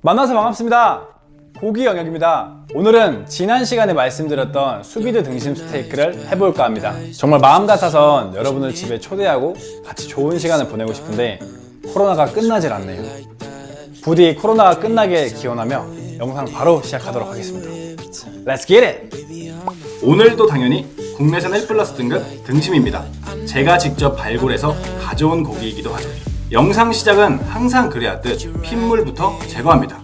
만나서 반갑습니다. 고기 영역입니다. 오늘은 지난 시간에 말씀드렸던 수비드 등심 스테이크를 해볼까 합니다. 정말 마음 같아선 여러분을 집에 초대하고 같이 좋은 시간을 보내고 싶은데 코로나가 끝나질 않네요. 부디 코로나가 끝나게 기원하며 영상 바로 시작하도록 하겠습니다. Let's get it! 오늘도 당연히 국내산 1 플러스 등급 등심입니다. 제가 직접 발굴해서 가져온 고기이기도 하죠. 영상 시작은 항상 그래왔듯 핏물부터 제거합니다.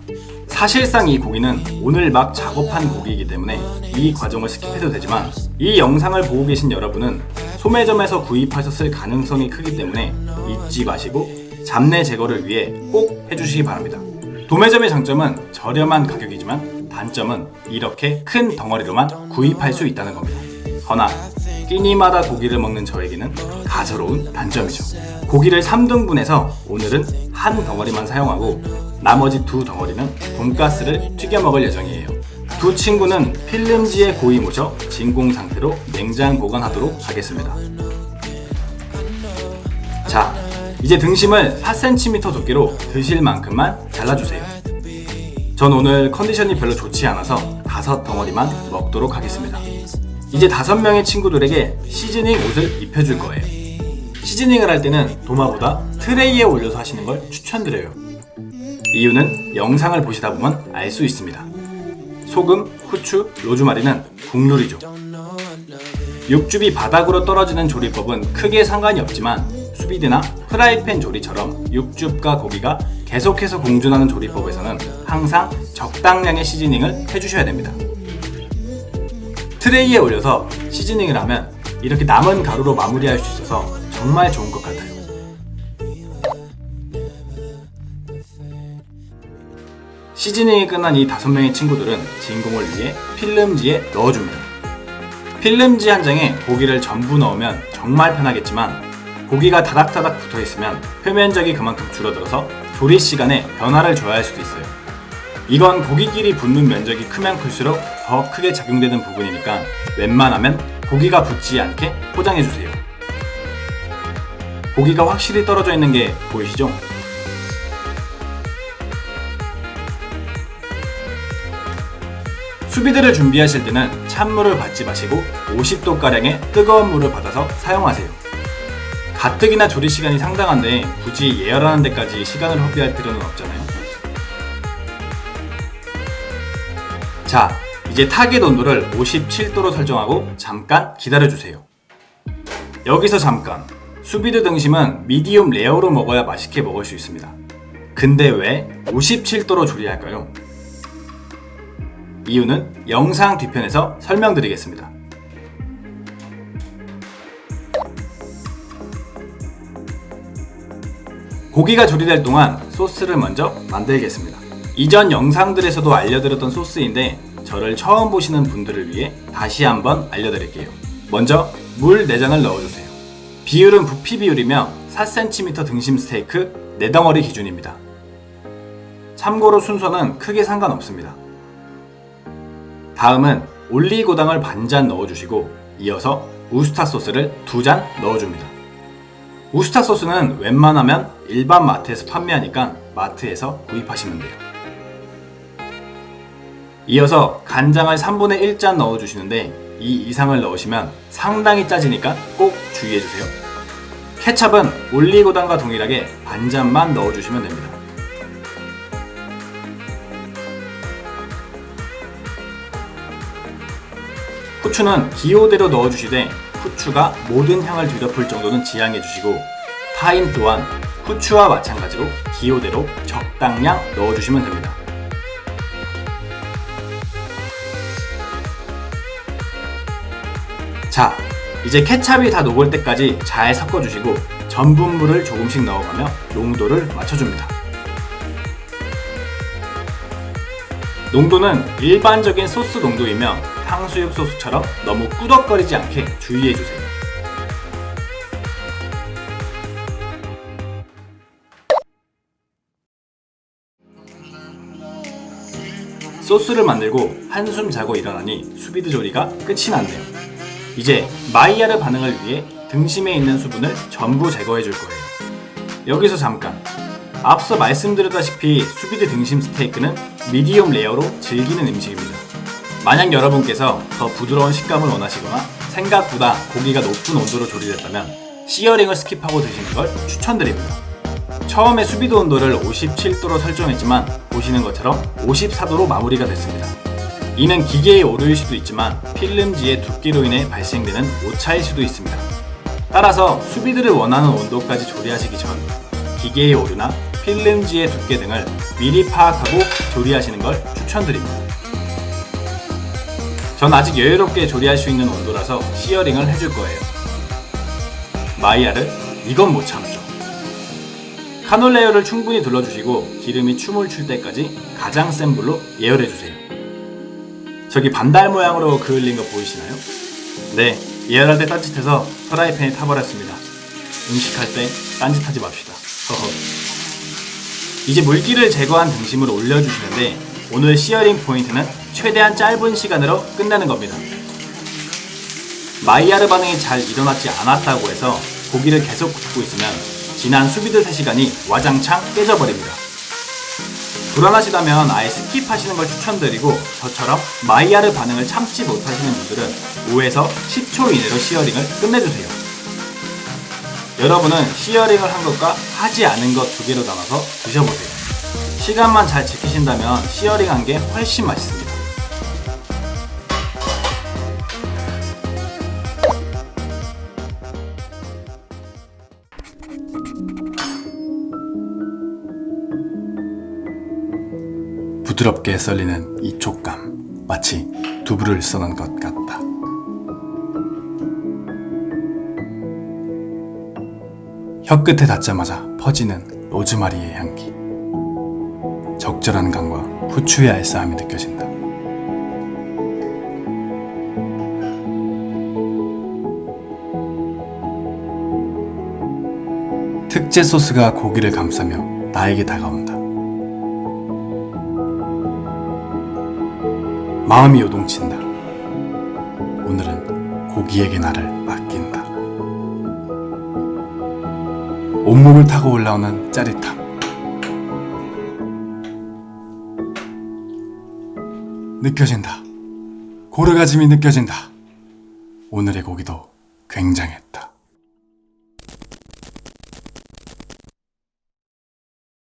사실상 이 고기는 오늘 막 작업한 고기이기 때문에 이 과정을 스킵해도 되지만 이 영상을 보고 계신 여러분은 소매점에서 구입하셨을 가능성이 크기 때문에 잊지 마시고 잡내 제거를 위해 꼭 해주시기 바랍니다. 도매점의 장점은 저렴한 가격이지만 단점은 이렇게 큰 덩어리로만 구입할 수 있다는 겁니다. 허나 끼니마다 고기를 먹는 저에게는 가소로운 단점이죠. 고기를 3등분해서 오늘은 한 덩어리만 사용하고 나머지 두 덩어리는 돈가스를 튀겨 먹을 예정이에요. 두 친구는 필름지에 고이 모셔 진공 상태로 냉장 보관하도록 하겠습니다. 자, 이제 등심을 4cm 두께로 드실 만큼만 잘라주세요. 전 오늘 컨디션이 별로 좋지 않아서 다섯 덩어리만 먹도록 하겠습니다. 이제 다섯 명의 친구들에게 시즈닝 옷을 입혀줄 거예요. 시즈닝을 할 때는 도마보다 트레이에 올려서 하시는 걸 추천드려요. 이유는 영상을 보시다 보면 알 수 있습니다. 소금, 후추, 로즈마리는 국룰이죠. 육즙이 바닥으로 떨어지는 조리법은 크게 상관이 없지만 수비드나 프라이팬 조리처럼 육즙과 고기가 계속해서 공존하는 조리법에서는 항상 적당량의 시즈닝을 해주셔야 됩니다. 트레이에 올려서 시즈닝을 하면 이렇게 남은 가루로 마무리할 수 있어서 정말 좋은 것 같아요. 시즈닝이 끝난 이 다섯 명의 친구들은 진공을 위해 필름지에 넣어줍니다. 필름지 한 장에 고기를 전부 넣으면 정말 편하겠지만 고기가 다닥다닥 붙어 있으면 표면적이 그만큼 줄어들어서 조리 시간에 변화를 줘야 할 수도 있어요. 이건 고기끼리 붙는 면적이 크면 클수록 더 크게 작용되는 부분이니까 웬만하면 고기가 붙지 않게 포장해주세요. 고기가 확실히 떨어져 있는 게 보이시죠? 수비드를 준비하실 때는 찬물을 받지 마시고 50도가량의 뜨거운 물을 받아서 사용하세요. 가뜩이나 조리 시간이 상당한데 굳이 예열하는 데까지 시간을 허비할 필요는 없잖아요. 자, 이제 타겟 온도를 57도로 설정하고 잠깐 기다려주세요. 여기서 잠깐. 수비드 등심은 미디움 레어로 먹어야 맛있게 먹을 수 있습니다. 근데 왜 57도로 조리할까요? 이유는 영상 뒤편에서 설명드리겠습니다. 고기가 조리될 동안 소스를 먼저 만들겠습니다. 이전 영상들에서도 알려드렸던 소스인데 저를 처음 보시는 분들을 위해 다시 한번 알려드릴게요. 먼저 물 4잔을 넣어주세요. 비율은 부피 비율이며 4cm 등심 스테이크 4덩어리 기준입니다. 참고로 순서는 크게 상관없습니다. 다음은 올리고당을 반잔 넣어주시고 이어서 우스타 소스를 두 잔 넣어줍니다. 우스타 소스는 웬만하면 일반 마트에서 판매하니까 마트에서 구입하시면 돼요. 이어서 간장을 3분의 1잔 넣어주시는데 이 이상을 넣으시면 상당히 짜지니까 꼭 주의해주세요. 케찹은 올리고당과 동일하게 반잔만 넣어주시면 됩니다. 후추는 기호대로 넣어주시되 후추가 모든 향을 뒤덮을 정도는 지양해주시고 타임 또한 후추와 마찬가지로 기호대로 적당량 넣어주시면 됩니다. 자, 이제 케찹이 다 녹을 때까지 잘 섞어주시고 전분물을 조금씩 넣어가며 농도를 맞춰줍니다. 농도는 일반적인 소스 농도이며 탕수육 소스처럼 너무 꾸덕거리지 않게 주의해주세요. 소스를 만들고 한숨 자고 일어나니 수비드 조리가 끝이 났네요. 이제 마이야르 반응을 위해 등심에 있는 수분을 전부 제거해 줄 거예요. 여기서 잠깐. 앞서 말씀드렸다시피 수비드 등심 스테이크는 미디움 레어로 즐기는 음식입니다. 만약 여러분께서 더 부드러운 식감을 원하시거나 생각보다 고기가 높은 온도로 조리됐다면 시어링을 스킵하고 드시는 걸 추천드립니다. 처음에 수비드 온도를 57도로 설정했지만 보시는 것처럼 54도로 마무리가 됐습니다. 이는 기계의 오류일 수도 있지만 필름지의 두께로 인해 발생되는 오차일 수도 있습니다. 따라서 수비드를 원하는 온도까지 조리하시기 전 기계의 오류나 필름지의 두께 등을 미리 파악하고 조리하시는 걸 추천드립니다. 전 아직 여유롭게 조리할 수 있는 온도라서 시어링을 해줄 거예요. 마이야르, 이건 못 참죠. 카놀레어를 충분히 둘러주시고 기름이 춤을 출 때까지 가장 센 불로 예열해주세요. 저기 반달 모양으로 그을린 거 보이시나요? 네, 예열할 때 딴짓해서 프라이팬에 타버렸습니다. 음식할 때 딴짓하지 맙시다. 허허. 이제 물기를 제거한 등심을 올려주시는데 오늘 시어링 포인트는 최대한 짧은 시간으로 끝내는 겁니다. 마이야르 반응이 잘 일어나지 않았다고 해서 고기를 계속 굽고 있으면 지난 수비드 3시간이 와장창 깨져버립니다. 불안하시다면 아예 스킵하시는 걸 추천드리고 저처럼 마이야르 반응을 참지 못하시는 분들은 5에서 10초 이내로 시어링을 끝내주세요. 여러분은 시어링을 한 것과 하지 않은 것 두 개로 나눠서 드셔보세요. 시간만 잘 지키신다면 시어링 한 게 훨씬 맛있습니다. 부드럽게 썰리는 이 촉감 마치 두부를 써는 것 같다. 혀끝에 닿자마자 퍼지는 로즈마리의 향기. 적절한 간과 후추의 알싸함이 느껴진다. 특제 소스가 고기를 감싸며 나에게 다가온다. 마음이 요동친다. 오늘은 고기에게 나를 맡긴다. 온몸을 타고 올라오는 짜릿함. 느껴진다. 고르가짐이 느껴진다. 오늘의 고기도 굉장했다.